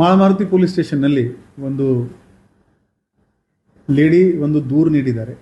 Malamaruthi police ಸ್ಟೇಷನ್ನಲ್ಲಿ ಒಂದು lady ಒಂದು ದೂರು ನೀಡಿದ್ದಾರೆ.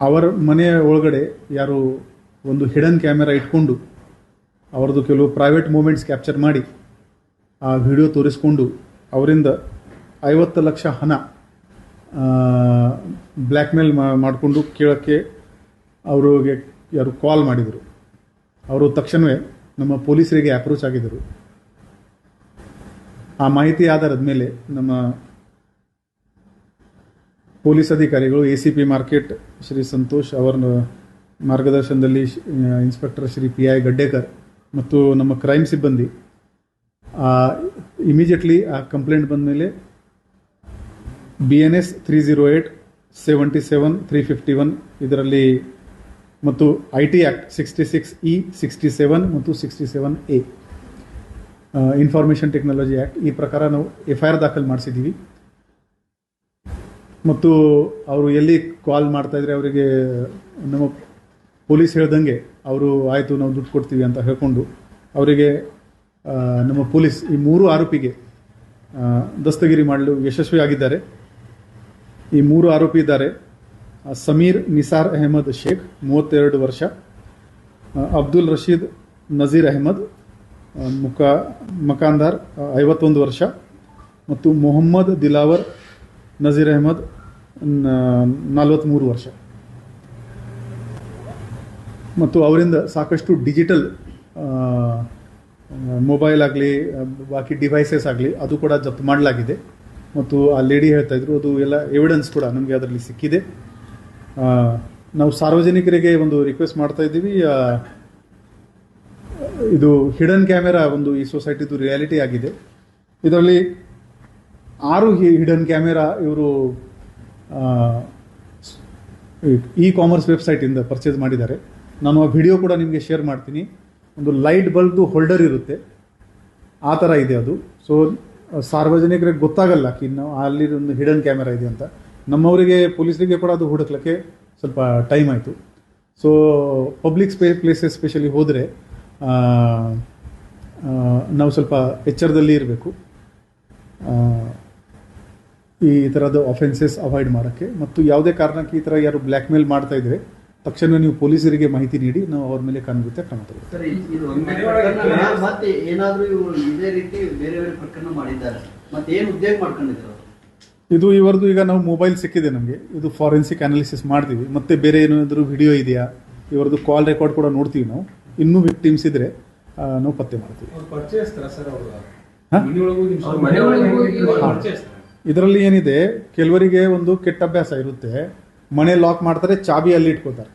ಅವರ ಮನೆಯ ಒಳಗಡೆ ಯಾರು ಒಂದು ಹಿಡನ್ ಕ್ಯಾಮೆರಾ ಇಟ್ಕೊಂಡು ಅವರದು ಕೆಲವು ಪ್ರೈವೇಟ್ ಮೂಮೆಂಟ್ಸ್ ಕ್ಯಾಪ್ಚರ್ ಮಾಡಿ ಆ ವಿಡಿಯೋ ತೋರಿಸ್ಕೊಂಡು ಅವರಿಂದ ಐವತ್ತು ಲಕ್ಷ ಹಣ ಬ್ಲ್ಯಾಕ್ ಮೇಲ್ ಮಾಡಿಕೊಂಡು ಕೇಳೋಕ್ಕೆ ಅವರಿಗೆ ಯಾರು ಕಾಲ್ ಮಾಡಿದರು. ಅವರು ತಕ್ಷಣವೇ ನಮ್ಮ ಪೊಲೀಸರಿಗೆ ಅಪ್ರೋಚ್ ಆಗಿದ್ದರು. ಆ ಮಾಹಿತಿ ಆಧಾರದ ಮೇಲೆ ನಮ್ಮ ಪೊಲೀಸ್ ಅಧಿಕಾರಿಗಳು A C P market Shri Santosh ಅವರ ಮಾರ್ಗದರ್ಶನದಲ್ಲಿ inspector Shri P I Gaddekar ಮತ್ತು ನಮ್ಮ ಕ್ರೈಮ್ ಸಿಬ್ಬಂದಿ ಇಮಿಡಿಯೇಟ್ಲಿ ಆ ಕಂಪ್ಲೇಂಟ್ ಬಂದ ಮೇಲೆ B N S three zero eight seventy seven three fifty one ಇದರಲ್ಲಿ ಮತ್ತು I T act sixty six E sixty seven ಮತ್ತು sixty seven A information technology act ಈ ಪ್ರಕಾರ ನಾವು ಎಫ್ ಐ ಆರ್ ದಾಖಲು ಮಾಡಿಸಿದ್ದೀವಿ. ಮತ್ತು ಅವರು ಎಲ್ಲಿ ಕಾಲ್ ಮಾಡ್ತಾ ಇದ್ರೆ ಅವರಿಗೆ ನಮ್ಮ ಪೊಲೀಸ್ ಹೇಳ್ದಂಗೆ ಅವರು ಆಯಿತು ನಾವು ದುಡ್ಡು ಕೊಡ್ತೀವಿ ಅಂತ ಹೇಳ್ಕೊಂಡು ಅವರಿಗೆ ನಮ್ಮ ಪೊಲೀಸ್ ಈ ಮೂರು ಆರೋಪಿಗೆ ದಸ್ತಗಿರಿ ಮಾಡಲು ಯಶಸ್ವಿಯಾಗಿದ್ದಾರೆ ಈ ಮೂರು ಆರೋಪಿ ಇದ್ದಾರೆ. ಸಮೀರ್ ನಿಸಾರ್ ಅಹಮದ್ ಶೇಖ್, ಮೂವತ್ತೆರಡು ವರ್ಷ ಅಬ್ದುಲ್ ರಶೀದ್ ನಜೀರ್ ಅಹಮದ್ ಮುಖ ಮಕಾಂದಾರ್ ಐವತ್ತೊಂದು ವರ್ಷ. ಮತ್ತು ಮೊಹಮ್ಮದ್ ದಿಲಾವರ್, ನಜೀರ್ ಅಹಮದ್ ನಲವತ್ತ್ಮೂರು ವರ್ಷ. ಮತ್ತು ಅವರಿಂದ ಸಾಕಷ್ಟು ಡಿಜಿಟಲ್ ಮೊಬೈಲ್ ಆಗಲಿ, ಬಾಕಿ ಡಿವೈಸಸ್ ಆಗಲಿ, ಅದು ಕೂಡ ಜಪ್ತು ಮಾಡಲಾಗಿದೆ. ಮತ್ತು ಆ ಲೇಡಿ ಹೇಳ್ತಾ ಇದ್ರು, ಅದು ಎಲ್ಲ ಎವಿಡೆನ್ಸ್ ಕೂಡ ನಮಗೆ ಅದರಲ್ಲಿ ಸಿಕ್ಕಿದೆ. ನಾವು ಸಾರ್ವಜನಿಕರಿಗೆ ಒಂದು ರಿಕ್ವೆಸ್ಟ್ ಮಾಡ್ತಾ ಇದ್ದೀವಿ. ಇದು ಹಿಡನ್ ಕ್ಯಾಮೆರಾ ಒಂದು ಈ ಸೊಸೈಟಿದು ರಿಯಾಲಿಟಿ ಆಗಿದೆ. ಇದರಲ್ಲಿ ಆರು ಹಿಡನ್ ಕ್ಯಾಮೆರಾ ಇವರು ಇ ಕಾಮರ್ಸ್ ವೆಬ್ಸೈಟಿಂದ ಪರ್ಚೇಸ್ ಮಾಡಿದ್ದಾರೆ. ನಾನು ಆ ವಿಡಿಯೋ ಕೂಡ ನಿಮಗೆ ಶೇರ್ ಮಾಡ್ತೀನಿ. ಒಂದು ಲೈಟ್ ಬಲ್ಬ್ದು ಹೋಲ್ಡರ್ ಇರುತ್ತೆ. ಆ ಥರ ಇದೆ ಅದು. ಸೊ ಸಾರ್ವಜನಿಕರಿಗೆ ಗೊತ್ತಾಗಲ್ಲ ನಾವು ಅಲ್ಲಿ ಒಂದು ಹಿಡನ್ ಕ್ಯಾಮೆರಾ ಇದೆ ಅಂತ. ನಮ್ಮವರಿಗೆ, ಪೊಲೀಸರಿಗೆ ಕೂಡ ಅದು ಹುಡುಕ್ಲಿಕ್ಕೆ ಸ್ವಲ್ಪ ಟೈಮ್ ಆಯಿತು. ಸೊ ಪಬ್ಲಿಕ್ ಸ್ಪೇ ಪ್ಲೇಸಸ್ ಸ್ಪೆಷಲಿ ಹೋದರೆ ನಾವು ಸ್ವಲ್ಪ ಎಚ್ಚರದಲ್ಲಿ ಇರಬೇಕು. ಈ ಥರದ ಅಫೆನ್ಸಸ್ ಅವಾಯ್ಡ್ ಮಾಡೋಕ್ಕೆ. ಮತ್ತು ಯಾವುದೇ ಕಾರಣಕ್ಕೆ ಈ ಥರ ಯಾರು ಬ್ಲ್ಯಾಕ್ ಮೇಲ್ ಮಾಡ್ತಾ ಇದ್ರೆ ತಕ್ಷಣ ನೀವು ಪೊಲೀಸರಿಗೆ ಮಾಹಿತಿ ನೀಡಿ ನಾವು ಅವ್ರ ಮೇಲೆ ಕಾನೂನುತ್ತೆ ಕ್ರಮ ತಗೊಳ್ತೀವಿ ಇದು ಇವರದು ಈಗ ನಾವು ಮೊಬೈಲ್ ಸಿಕ್ಕಿದೆ ನಮಗೆ. ಇದು ಫಾರೆನ್ಸಿಕ್ ಅನಾಲಿಸಿಸ್ ಮಾಡ್ತೀವಿ. ಮತ್ತೆ ಬೇರೆ ಏನಾದರೂ ವಿಡಿಯೋ ಇದೆಯಾ? ಇವರದು ಕಾಲ್ ರೆಕಾರ್ಡ್ ಕೂಡ ನೋಡ್ತೀವಿ ನಾವು. ಇನ್ನೂ ವಿಕ್ಟಿಮ್ಸ್ ಇದ್ರೆ ನಾವು ಪತ್ತೆ ಮಾಡ್ತೀವಿ. ಇದರಲ್ಲಿ ಏನಿದೆ ಕೆಲವರಿಗೆ ಒಂದು ಕೆಟ್ಟ ಅಭ್ಯಾಸ ಇರುತ್ತೆ. ಮನೆ ಲಾಕ್ ಮಾಡ್ತಾರೆ ಚಾಬಿ ಅಲ್ಲಿ ಇಟ್ಕೋತಾರೆ.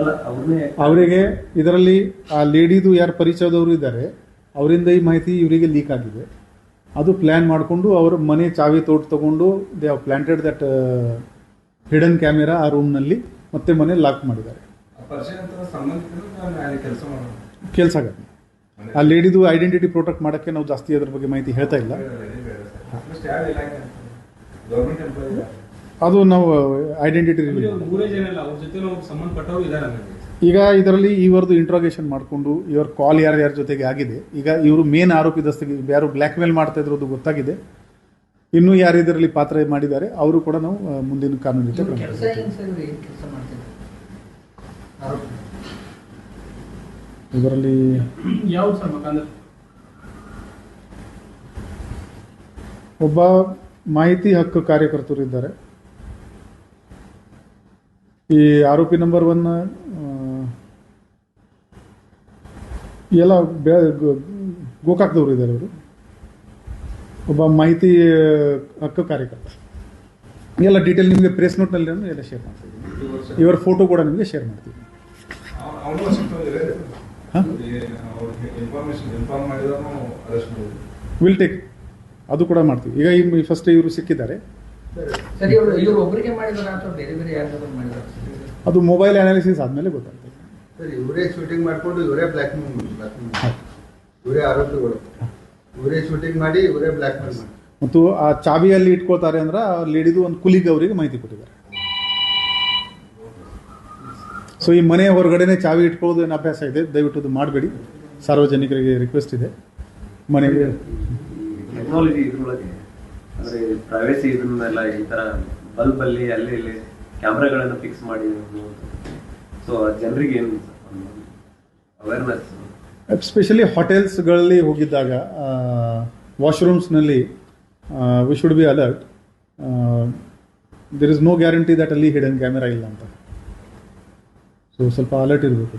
ಅಲ್ಲ ಅವರಿಗೆ ಇದರಲ್ಲಿ ಆ ಲೇಡಿದು ಯಾರು ಪರಿಚಯದವರು ಇದ್ದಾರೆ ಅವರಿಂದ ಈ ಮಾಹಿತಿ ಇವರಿಗೆ ಲೀಕ್ ಆಗಿದೆ. ಅದು ಪ್ಲ್ಯಾನ್ ಮಾಡಿಕೊಂಡು ಅವ್ರ ಮನೆ ಚಾವಿ ತೋಟ ತಗೊಂಡು they have planted that hidden camera ಆ ರೂಮ್ನಲ್ಲಿ ಮತ್ತೆ ಮನೆ ಲಾಕ್ ಮಾಡಿದ್ದಾರೆ. ಕೆಲಸ ಮಾಡೋದು ಕೆಲಸ ಆಗತ್ತೆ. ಆ ಲೇಡಿದು ಐಡೆಂಟಿಟಿ ಪ್ರೊಟೆಕ್ಟ್ ಮಾಡೋಕ್ಕೆ ನಾವು ಜಾಸ್ತಿ ಅದ್ರ ಬಗ್ಗೆ ಮಾಹಿತಿ ಹೇಳ್ತಾ ಇಲ್ಲ. ಅದು ನಾವು ಐಡೆಂಟಿಟಿ ಈಗ ಇದರಲ್ಲಿ ಇವರದು ಇಂಟ್ರೋಗೇಷನ್ ಮಾಡಿಕೊಂಡು ಇವ್ರ ಕಾಲ್ ಯಾರ್ಯಾರ ಜೊತೆಗೆ ಆಗಿದೆ ಈಗ ಇವರು ಮೇನ್ ಆರೋಪಿ ದಸ್ತಿಗೆ ಯಾರು ಬ್ಲ್ಯಾಕ್ ಮೇಲ್ ಮಾಡ್ತಾ ಇದ್ರದ್ದು ಗೊತ್ತಾಗಿದೆ. ಇನ್ನು ಯಾರು ಇದರಲ್ಲಿ ಪಾತ್ರ ಮಾಡಿದ್ದಾರೆ ಅವರು ಕೂಡ ನಾವು ಮುಂದಿನ ಕಾನೂನು ಜೊತೆ ಕೆಲಸ ತಗೊಳ್ತೀವಿ. ಸರ್ ಕೆಲಸ ಮಾಡ್ತಿದ್ರು ಇದರಲ್ಲಿ ಒಬ್ಬ ಮಾಹಿತಿ ಹಕ್ಕು ಕಾರ್ಯಕರ್ತರು ಇದ್ದಾರೆ. ಈ ಆರೋಪಿ ನಂಬರ್ ಒನ್ ಎಲ್ಲ ಗೋಕಾಕ್ದವರು ಇದ್ದಾರೆ ಅವರು ಒಬ್ಬ ಮಾಹಿತಿ ಹಕ್ಕು ಕಾರ್ಯಕರ್ತ. ಎಲ್ಲ ಡೀಟೇಲ್ ನಿಮಗೆ ಪ್ರೆಸ್ ನೋಟ್ನಲ್ಲಿ ಎಲ್ಲ ಶೇರ್ ಮಾಡ್ತೀವಿ. ಇವರ ಫೋಟೋ ಕೂಡ ನಿಮಗೆ ಶೇರ್ ಮಾಡ್ತೀವಿ. ವಿಲ್ ಟೇಕ್ ಅದು ಕೂಡ ಮಾಡ್ತೀವಿ. ಈಗ ಈ ಫಸ್ಟ್ ಇವರು ಸಿಕ್ಕಿದ್ದಾರೆ. ಅದು ಮೊಬೈಲ್ ಅನಾಲಿಸಿಸ್ ಆದಮೇಲೆ ಗೊತ್ತಾಗ್ತದೆ. ಸರ್ ಇವರೇ ಶೂಟಿಂಗ್ ಮಾಡ್ಕೊಂಡು ಇವರೇ ಬ್ಲಾಕ್ ಮೇಲ್ ಬ್ಲ್ಯಾಕ್. ಇವರೇ ಆರೋಪಿಗಳು. ಇವರೇ ಶೂಟಿಂಗ್ ಮಾಡಿ ಇವರೇ ಬ್ಲ್ಯಾಕ್ ಮೇಲ್ ಮಾಡಿ. ಮತ್ತು ಆ ಚಾವಿಯಲ್ಲಿ ಇಟ್ಕೊಳ್ತಾರೆ ಅಂದ್ರೆ ಆ ಲೇಡಿದು ಒಂದು ಕುಲಿಗೆ ಅವರಿಗೆ ಮಾಹಿತಿ ಕೊಟ್ಟಿದ್ದಾರೆ. ಸೊ ಈ ಮನೆ ಹೊರಗಡೆನೆ ಚಾವಿ ಇಟ್ಕೊಳ್ಳೋದು ಏನು ಅಭ್ಯಾಸ ಇದೆ? ದಯವಿಟ್ಟು ಅದು ಮಾಡಬೇಡಿ. ಸಾರ್ವಜನಿಕರಿಗೆ ರಿಕ್ವೆಸ್ಟ್ ಇದೆ. ಮನೆಗೆ ಟೆಕ್ನಾಲಜಿ ಇದ್ರೊಳಗೆ ಅಂದರೆ ಪ್ರೈವೇಸಿ ಇದನ್ನೆಲ್ಲ ಈ ತರ ಬಲ್ಬ್ ಅಲ್ಲಿ ಅಲ್ಲಿ ಇಲ್ಲಿ ಕ್ಯಾಮ್ರಾಗಳನ್ನ ಫಿಕ್ಸ್ ಮಾಡಿ ಸೊ ಜನರಿಗೆ ಏನು ಅವೇರ್ನೆಸ್ ಎಸ್ಪೆಷಲಿ ಹೋಟೆಲ್ಸ್ಗಳಲ್ಲಿ ಹೋಗಿದ್ದಾಗ ವಾಶ್ರೂಮ್ಸ್ನಲ್ಲಿ we should be alert there is no guarantee that ಅಲ್ಲಿ ಹಿಡನ್ ಕ್ಯಾಮೆರಾ ಇಲ್ಲ ಅಂತ. ಸೊ ಸ್ವಲ್ಪ ಅಲರ್ಟ್ ಇರಬೇಕು.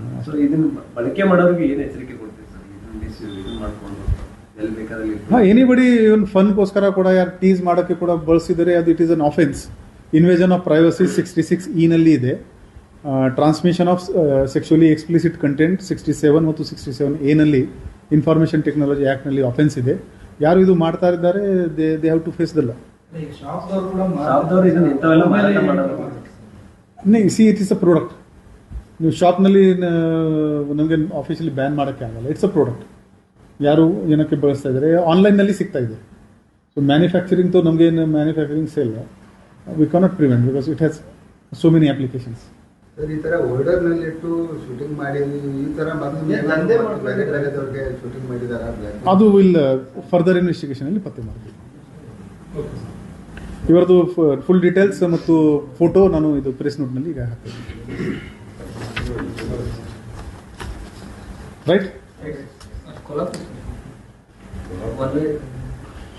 ಬಳಕೆ ಮಾಡೋರಿಗೆ ಏನು ಎಚ್ಚರಿಕೆ ಹಾಂ ಎನಿಬಡಿ ಇವನ್ ಫನ್ಗೋಸ್ಕರ ಕೂಡ ಯಾರು ಟೀಸ್ ಮಾಡೋಕ್ಕೆ ಕೂಡ ಬಳಸಿದರೆ ಅದು it is an offence invasion of privacy sixty six ಇನಲ್ಲಿ ಇದೆ. Transmission of sexually explicit content sixty seven ಮತ್ತು ಸಿಕ್ಸ್ಟಿ ಸೆವೆನ್ ಎನಲ್ಲಿ ಇನ್ಫಾರ್ಮೇಷನ್ ಟೆಕ್ನಾಲಜಿ ಆ್ಯಕ್ಟ್ನಲ್ಲಿ ಅಫೆನ್ಸ್ ಇದೆ. ಯಾರು ಇದು ಮಾಡ್ತಾ ಇದ್ದಾರೆ? They they have to face ದಲ್ಲ see it is a product ನೀವು ಶಾಪ್ನಲ್ಲಿ ನಮಗೆ ಆಫೀಸಲ್ಲಿ ಬ್ಯಾನ್ ಮಾಡೋಕ್ಕೆ ಆಗಲ್ಲ. ಇಟ್ಸ್ ಅ ಪ್ರಾಡಕ್ಟ್ ಯಾರು ಏನಕ್ಕೆ ಬಳಸ್ತಾ ಇದ್ದಾರೆ? ಆನ್ಲೈನ್ನಲ್ಲಿ ಸಿಗ್ತಾ ಇದೆ. ಸೊ ಮ್ಯಾನುಫ್ಯಾಕ್ಚರಿಂಗ್ ತೋ ನಮಗೆ ಏನು manufacturing sale we cannot prevent because it has so many applications sir ಈ ತರ ಹೋಲ್ಡರ್ನಲ್ಲಿ ಇಟ್ಟು ಶೂಟಿಂಗ್ ಮಾಡಿ ಈ ಬೇರೆ ಶೂಟಿಂಗ್ ಮಾಡಿದಾರ? ಅದು ವಿಲ್ ಫರ್ದರ್ ಇನ್ವೆಸ್ಟಿಗೇಷನಲ್ಲಿ ಪತ್ತೆ ಮಾಡ್ತೀವಿ. ಇವರದು ಫುಲ್ ಡೀಟೇಲ್ಸ್ ಮತ್ತು ಫೋಟೋ ನಾನು ಇದು ಪ್ರೆಸ್ ನೋಟ್ನಲ್ಲಿ ಈಗ ಹಾಕ್ತೀನಿ. ರೈಟ್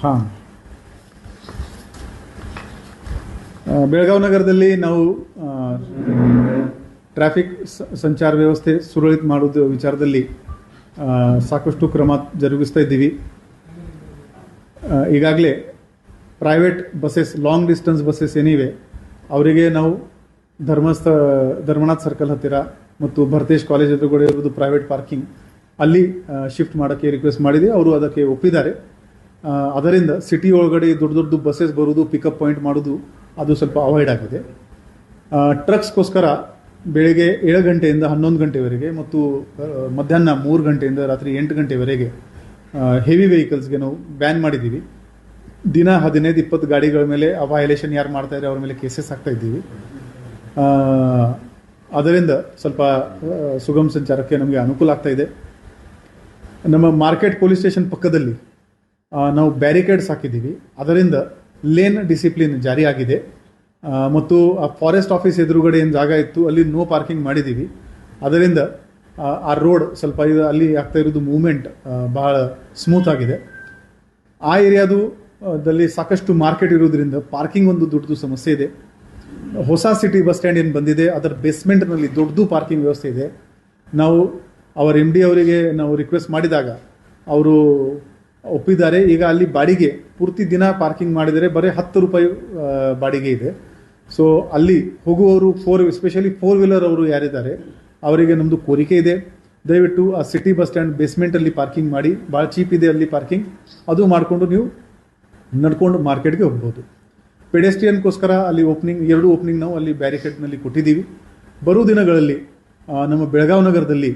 ಹಾಂ. ಬೆಳಗಾವಿ ನಗರದಲ್ಲಿ ನಾವು ಟ್ರಾಫಿಕ್ ಸಂಚಾರ ವ್ಯವಸ್ಥೆ ಸುರಳಿತ ಮಾಡೋದು ವಿಚಾರದಲ್ಲಿ ಸಾಕಷ್ಟು ಕ್ರಮ ಜರುಗಿಸ್ತಾ ಇದ್ದೀವಿ. ಈಗಾಗಲೇ private buses long distance buses anyway, ಅವರಿಗೆ ನಾವು ಧರ್ಮಸ್ಥ, ಧರ್ಮನಾಥ್ ಸರ್ಕಲ್ ಹತ್ತಿರ ಮತ್ತು ಭರತೇಶ್ ಕಾಲೇಜ್ ಎದುರುಗಡೆ ಇರುವುದು ಪ್ರೈವೇಟ್ ಪಾರ್ಕಿಂಗ್ ಅಲ್ಲಿ ಶಿಫ್ಟ್ ಮಾಡೋಕ್ಕೆ ರಿಕ್ವೆಸ್ಟ್ ಮಾಡಿದೆ. ಅವರು ಅದಕ್ಕೆ ಒಪ್ಪಿದ್ದಾರೆ. ಅದರಿಂದ ಸಿಟಿ ಒಳಗಡೆ ದೊಡ್ಡ ದೊಡ್ಡ ಬಸ್ಸಸ್ ಬರೋದು ಪಿಕಪ್ ಪಾಯಿಂಟ್ ಮಾಡೋದು ಅದು ಸ್ವಲ್ಪ ಅವಾಯ್ಡ್ ಆಗಿದೆ. ಟ್ರಕ್ಸ್ಗೋಸ್ಕರ ಬೆಳಿಗ್ಗೆ ಏಳು ಗಂಟೆಯಿಂದ ಹನ್ನೊಂದು ಗಂಟೆವರೆಗೆ ಮತ್ತು ಮಧ್ಯಾಹ್ನ ಮೂರು ಗಂಟೆಯಿಂದ ರಾತ್ರಿ ಎಂಟು ಗಂಟೆವರೆಗೆ ಹೆವಿ ವೆಹಿಕಲ್ಸ್ಗೆ ನಾವು ಬ್ಯಾನ್ ಮಾಡಿದ್ದೀವಿ. ದಿನ ಹದಿನೈದು, ಇಪ್ಪತ್ತು ಗಾಡಿಗಳ ಮೇಲೆ ಆ ವಯಲೇಷನ್ ಯಾರು ಮಾಡ್ತಾಯಿದ್ರೆ ಅವ್ರ ಮೇಲೆ ಕೇಸಸ್ ಹಾಕ್ತಾ ಇದ್ದೀವಿ. ಅದರಿಂದ ಸ್ವಲ್ಪ ಸುಗಮ ಸಂಚಾರಕ್ಕೆ ನಮಗೆ ಅನುಕೂಲ ಆಗ್ತಾ ಇದೆ. ನಮ್ಮ ಮಾರ್ಕೆಟ್ ಪೊಲೀಸ್ ಸ್ಟೇಷನ್ ಪಕ್ಕದಲ್ಲಿ ನಾವು ಬ್ಯಾರಿಕೇಡ್ಸ್ ಹಾಕಿದ್ದೀವಿ. ಅದರಿಂದ ಲೇನ್ ಡಿಸಿಪ್ಲಿನ್ ಜಾರಿಯಾಗಿದೆ. ಮತ್ತು ಆ ಫಾರೆಸ್ಟ್ ಆಫೀಸ್ ಎದುರುಗಡೆ ಏನು ಜಾಗ ಇತ್ತು ಅಲ್ಲಿ ನೋ ಪಾರ್ಕಿಂಗ್ ಮಾಡಿದ್ದೀವಿ ಅದರಿಂದ ಆ, ರೋಡ್ ಸ್ವಲ್ಪ ಇದು ಅಲ್ಲಿ ಆಗ್ತಾ ಇರೋದು ಮೂಮೆಂಟ್ ಬಹಳ ಸ್ಮೂತ್ ಆಗಿದೆ. ಆ ಏರಿಯಾದು ದಲ್ಲಿ ಸಾಕಷ್ಟು ಮಾರ್ಕೆಟ್ ಇರೋದ್ರಿಂದ ಪಾರ್ಕಿಂಗ್ ಒಂದು ದೊಡ್ಡದು ಸಮಸ್ಯೆ ಇದೆ. ಹೊಸ ಸಿಟಿ ಬಸ್ ಸ್ಟ್ಯಾಂಡ್ ಏನು ಬಂದಿದೆ ಅದರ ಬೇಸ್ಮೆಂಟ್ನಲ್ಲಿ ದೊಡ್ಡದು ಪಾರ್ಕಿಂಗ್ ವ್ಯವಸ್ಥೆ ಇದೆ. ನಾವು ಅವರ ಎಂ ಡಿ ಅವರಿಗೆ ನಾವು ರಿಕ್ವೆಸ್ಟ್ ಮಾಡಿದಾಗ ಅವರು ಒಪ್ಪಿದ್ದಾರೆ ಈಗ ಅಲ್ಲಿ ಬಾಡಿಗೆ ಪೂರ್ತಿ ದಿನ ಪಾರ್ಕಿಂಗ್ ಮಾಡಿದರೆ ಬರೀ ಹತ್ತು ರೂಪಾಯಿ ಬಾಡಿಗೆ ಇದೆ. ಸೊ ಅಲ್ಲಿ ಹೋಗುವವರು ಫೋರ್ ಎಸ್ಪೆಷಲಿ ಫೋರ್ ವೀಲರ್ ಅವರು ಯಾರಿದ್ದಾರೆ, ಅವರಿಗೆ ನಮ್ಮದು ಕೋರಿಕೆ ಇದೆ. ದಯವಿಟ್ಟು ಆ ಸಿಟಿ ಬಸ್ ಸ್ಟ್ಯಾಂಡ್ ಬೇಸ್ಮೆಂಟಲ್ಲಿ ಪಾರ್ಕಿಂಗ್ ಮಾಡಿ, ಭಾಳ ಚೀಪ್ ಇದೆ ಅಲ್ಲಿ ಪಾರ್ಕಿಂಗ್ ಅದು ಮಾಡಿಕೊಂಡು ನೀವು ನಡ್ಕೊಂಡು ಮಾರ್ಕೆಟ್ಗೆ ಹೋಗ್ಬೋದು. ಪೆಡೆಸ್ಟ್ರಿಯನ್ಗೋಸ್ಕರ ಅಲ್ಲಿ ಓಪನಿಂಗ್ ಎರಡು ಓಪನಿಂಗ್ ನಾವು ಅಲ್ಲಿ ಬ್ಯಾರಿಕೇಡ್ನಲ್ಲಿ ಕೊಟ್ಟಿದ್ದೀವಿ. ಬರೋ ದಿನಗಳಲ್ಲಿ ನಮ್ಮ ಬೆಳಗಾವಿ ನಗರದಲ್ಲಿ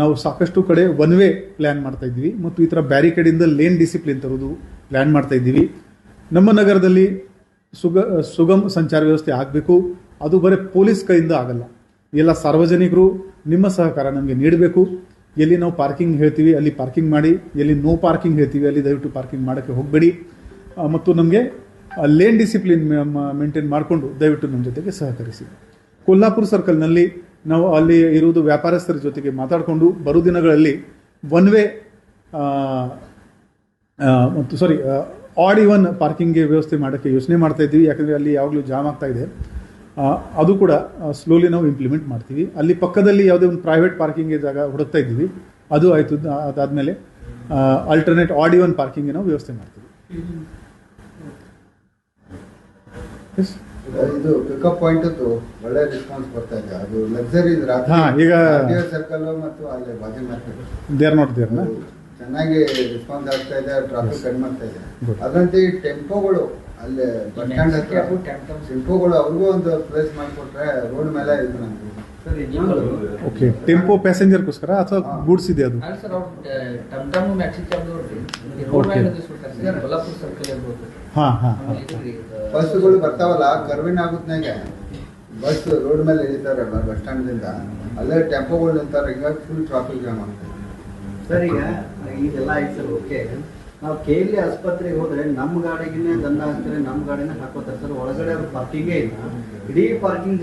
ನಾವು ಸಾಕಷ್ಟು ಕಡೆ ಒನ್ ವೇ ಪ್ಲ್ಯಾನ್ ಮಾಡ್ತಾ ಇದ್ದೀವಿ. ಮತ್ತು ಈ ಥರ ಬ್ಯಾರಿಕೇಡಿಂದ ಲೇನ್ ಡಿಸಿಪ್ಲಿನ್ ತರೋದು ಪ್ಲ್ಯಾನ್ ಮಾಡ್ತಾ ಇದ್ದೀವಿ. ನಮ್ಮ ನಗರದಲ್ಲಿ ಸುಗ ಸುಗಮ ಸಂಚಾರ ವ್ಯವಸ್ಥೆ ಆಗಬೇಕು. ಅದು ಬರೀ ಪೊಲೀಸ್ ಕೈಯಿಂದ ಆಗಲ್ಲ. ಎಲ್ಲ ಸಾರ್ವಜನಿಕರು ನಿಮ್ಮ ಸಹಕಾರ ನಮಗೆ ನೀಡಬೇಕು. ಎಲ್ಲಿ ನಾವು ಪಾರ್ಕಿಂಗ್ ಹೇಳ್ತೀವಿ, ಅಲ್ಲಿ ಪಾರ್ಕಿಂಗ್ ಮಾಡಿ. ಎಲ್ಲಿ ನೋ ಪಾರ್ಕಿಂಗ್ ಹೇಳ್ತೀವಿ, ಅಲ್ಲಿ ದಯವಿಟ್ಟು ಪಾರ್ಕಿಂಗ್ ಮಾಡೋಕ್ಕೆ ಹೋಗಬೇಡಿ. ಮತ್ತು ನಮಗೆ ಲೇನ್ ಡಿಸಿಪ್ಲಿನ್ ಮೇಂಟೈನ್ ಮಾಡಿಕೊಂಡು ದಯವಿಟ್ಟು ನಮ್ಮ ಜೊತೆಗೆ ಸಹಕರಿಸಿ. ಕೊಲ್ಲಾಪುರ ಸರ್ಕಲ್ನಲ್ಲಿ ನಾವು ಅಲ್ಲಿ ಇರುವುದು ವ್ಯಾಪಾರಸ್ಥರ ಜೊತೆಗೆ ಮಾತಾಡಿಕೊಂಡು ಬರೋ ದಿನಗಳಲ್ಲಿ ಒನ್ ವೇ ಮತ್ತು ಸಾರಿ ಆಡ್ ಇವನ್ ಪಾರ್ಕಿಂಗ್ಗೆ ವ್ಯವಸ್ಥೆ ಮಾಡೋಕ್ಕೆ ಯೋಚನೆ ಮಾಡ್ತಾ ಇದ್ದೀವಿ ಯಾಕಂದರೆ ಅಲ್ಲಿ ಯಾವಾಗಲೂ ಜಾಮ್ ಆಗ್ತಾ ಇದೆ. ಅದು ಕೂಡ ಸ್ಲೋಲಿ ನಾವು ಇಂಪ್ಲಿಮೆಂಟ್ ಮಾಡ್ತೀವಿ. ಅಲ್ಲಿ ಪಕ್ಕದಲ್ಲಿ ಯಾವುದೇ ಒಂದು ಪ್ರೈವೇಟ್ ಪಾರ್ಕಿಂಗ್ಗೆ ಜಾಗ ಹುಡುಕ್ತಾ ಇದ್ದೀವಿ. ಅದು ಆಯಿತು. ಅದಾದಮೇಲೆ ಆಲ್ಟರ್ನೇಟ್ ಆಡ್ ಇವನ್ ಪಾರ್ಕಿಂಗ್ಗೆ ನಾವು ವ್ಯವಸ್ಥೆ ಮಾಡ್ತೀವಿ? ಇದು ಪಿಕಪ್ ಪಾಯಿಂಟ್ ಒಳ್ಳೆ ರೆಸ್ಪಾನ್ಸ್ ಬರ್ತಾ ಇದೆ. ಅದು ಲಕ್ಸರಿ ಹಾ, ಈಗ- ಸರ್ಕಲ್ ಮತ್ತು ಅಲ್ಲಿ ಬಾಜಿ ಮಾರ್ಕೆಟ್ ದೇರ್ ನಾಟ್ ಚೆನ್ನಾಗಿ ರೆಸ್ಪಾನ್ಸ್ ಆಗ್ತಾ ಇದೆ ಟ್ರಾಫಿಕ್ ಕಡಿಮೆ ಆಗ್ತಾ ಇದೆ. ಅದರಂತೆ ಅದಂತೆ ಈ ಟೆಂಪೋಗಳು ಅಲ್ಲಿ ಬಸ್ ಸ್ಟ್ಯಾಂಡ್ ಹತ್ರ. ಟೆಂಪೋಗಳು ಅವ್ರಿಗೂ ಒಂದು ಪ್ಲೇಸ್ ಮಾಡಿಕೊಟ್ರೆ ರೋಡ್ ಮೇಲೆ ಇದು ನನಗೆ ಓಕೆ ಟೆಂಪೋ ಪ್ಯಾಸೆಂಜರ್ಗೋಸ್ಕರ ಅಥವಾ ಗೂಡ್ಸ್ ಇದೆ ಅದು? ಹಾಂ ಬಸ್ಸುಗಳು ಬರ್ತಾವಲ್ಲ ಕರ್ವಿನ ಆಗುತ್ನಾಗ. ಬಸ್ ರೋಡ್ ಮೇಲೆ ಇಳಿತಾರೆ ಬಸ್ ಸ್ಟ್ಯಾಂಡ್ದಿಂದ ಅಲ್ಲೇ ಟೆಂಪೋಗಳು ನಿಂತಾರೆ ಹಿಂಗಾಗಿ ಫುಲ್ ಟ್ರಾಫಿಕ್ ಜಾಮ್ ಆಗ್ತದೆ ಸರ್ ಈಗ ಇದೆಲ್ಲ ಸರ್ ಓಕೆ ನಾವು ಕೆ ಎಲ್ ಆಸ್ಪತ್ರೆಗೆ ಹೋದ್ರೆ ನಮ್ಮ ಗಾಡಿಗೆ ದಂಡ ಹಾಕ್ತಾರೆ ನಮ್ಮ ಗಾಡಿನ ಹಾಕೋತಾರೆ ಸರ್, ಒಳಗಡೆ ಅವ್ರು ಪಾರ್ಕಿಂಗೇ ಇಲ್ಲ. ಇಡೀ ಪಾರ್ಕಿಂಗ್